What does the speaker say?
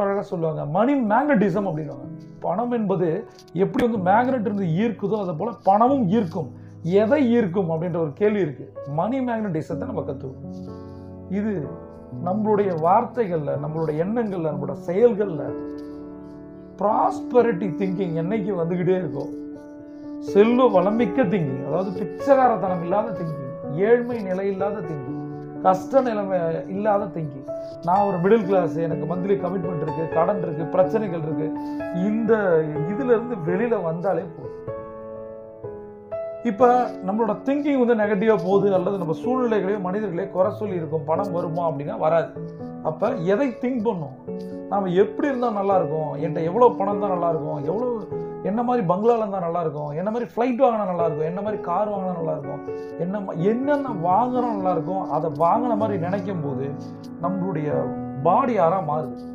அழகாக சொல்லுவாங்க மணி மேக்னட்டிசம் அப்படின்வாங்க பணம் என்பது எப்படி வந்து மேக்னெட் இருந்து ஈர்க்குதோ அதை போல் பணமும் ஈர்க்கும். எதை ஈர்க்கும் அப்படின்ற ஒரு கேள்வி இருக்குது மணி மேக்னட்டிசத்தை நம்ம கற்றுக்கணும் இது நம்மளுடைய வார்த்தைகளில் நம்மளுடைய எண்ணங்கள்ல நம்மளோட செயல்களில் ப்ராஸ்பரிட்டி திங்கிங் என்னைக்கு வந்துக்கிட்டே இருக்கும் செல்வ வளமிக்க திங்கிங் அதாவது பிச்சைக்காரத்தனம் இல்லாத திங்கிங் ஏழ்மை நிலை இல்லாத திங்கிங் கஷ்ட நிலைமை இல்லாத திங்கிங் நான் ஒரு மிடில் கிளாஸ் எனக்கு மந்த்லி கமிட்மெண்ட் இருக்கு கடன் இருக்கு பிரச்சனைகள் இருக்கு. இந்த இதுல இருந்து வெளியில வந்தாலே போதும். இப்ப நம்மளோட திங்கிங் வந்து நெகட்டிவா போகுது அல்லது நம்ம சூழ்நிலைகளையோ மனிதர்களையோ குறை சொல்லி இருக்கும் பணம் வருமா அப்படின்னா வராது. அப்ப எதை திங்க் பண்ணும்? நாம எப்படி இருந்தால் நல்லா இருக்கும்? என்கிட்ட எவ்வளவு பணம் தான் நல்லா இருக்கும்? எவ்வளவு என்ன மாதிரி பங்களால இருந்தா நல்லா இருக்கும் என்ன மாதிரி ஃப்ளைட் வாங்கினா நல்லா இருக்கும் என்ன மாதிரி கார் வாங்கினா நல்லா இருக்கும் என்ன என்னென்ன வாங்கினா நல்லா இருக்கும் அதை வாங்கின மாதிரி நினைக்கும் போது நம்மளுடைய பாடி யாரா மாறுது.